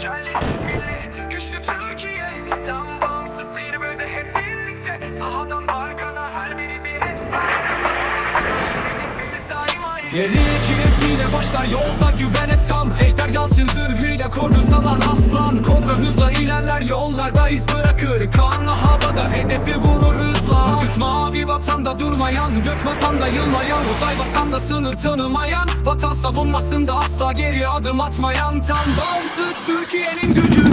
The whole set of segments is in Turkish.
Celli, milli, güçlü başlar yolda güven hep tam. Ejder yalçın zırhıyla korku salan aslan. Kobra hızla ilerler yollarda iz bırakır. Kanla havada hedefi vurur hızla. Güç mavi vatanda durmayan Gök vatanda yılmayan Uzay vatanda sınır tanımayan Vatan savunmasında asla geri adım atmayan Tam bağımsız Türkiye'nin gücü.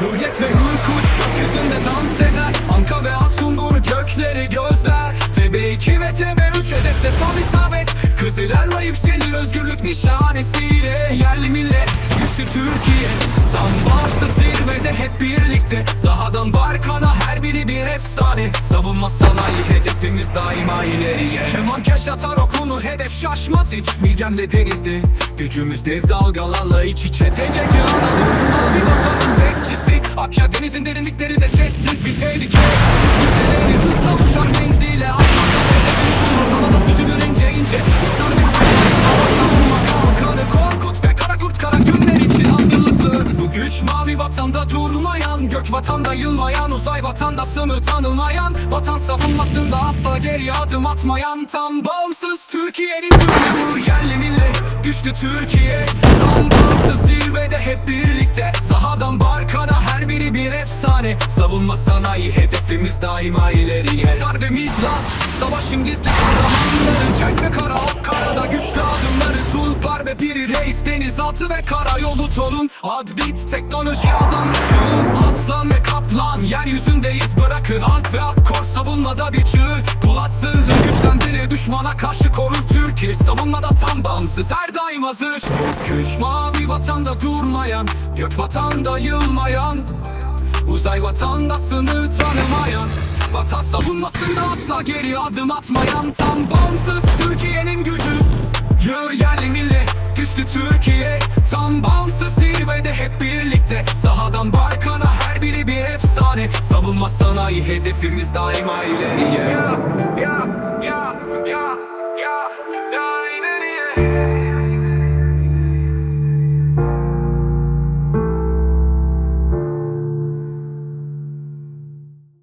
Hürriyet ve hür kuş gökyüzünde dans eder Anka ve Atsungur gökleri gözler. TB2 ve TB3 hedefte tam isabet Kızılerle yükselir özgürlük nişanesiyle. Yerli millet güçlü Türkiye Tam bağımsız zirvede hep birlikte. Sahadan bir efsane. Savunma sanayi hedefimiz daima ileriye. Keman keş atar okunu hedef şaşmaz hiç. Bilgemle denizde. Gücümüz dev dalgalarla iç içe TCC Anadolu mavi vatanın bekçisi. Akya denizin derinliklerinde sessiz bir tehlike güç mavi vatanda durmayan Gök vatanda yılmayan Uzay vatanda sınır tanımayan Vatan savunmasında asla geri adım atmayan Tam bağımsız Türkiye'nin gücü Yerli millet güçlü Türkiye Tam bağımsız zirvede hep birlikte. Sahadan Barkan'a her biri bir efsane. Savunma sanayi hedefimiz daima ileriye. Zar ve Midlas Savaşın gizli kahramanları. Cenk ve kara ve Piri Reis denizaltı ve karayolu tolun Adbit teknoloji adanmış şuur Aslan ve kaplan. Yeryüzündeyiz bırakır Alp ve Akkor. Savunmada bir çığır. Polat sırrı güçlendirir düşmana karşı korur Türkiye. Savunmada tam bağımsız her daim hazır. Güç mavi vatanda durmayan Gök vatanda yılmayan. Uzay vatanda sınır tanımayan. Vatan savunmasında asla geri adım atmayan. Tam bağımsız Türkiye'nin güçlü Türkiye Tam bağımsız zirvede hep birlikte. Sahadan Barkan'a her biri bir efsane. Savunma sanayi hedefimiz daima ileriye. Ya, ya, ya, ya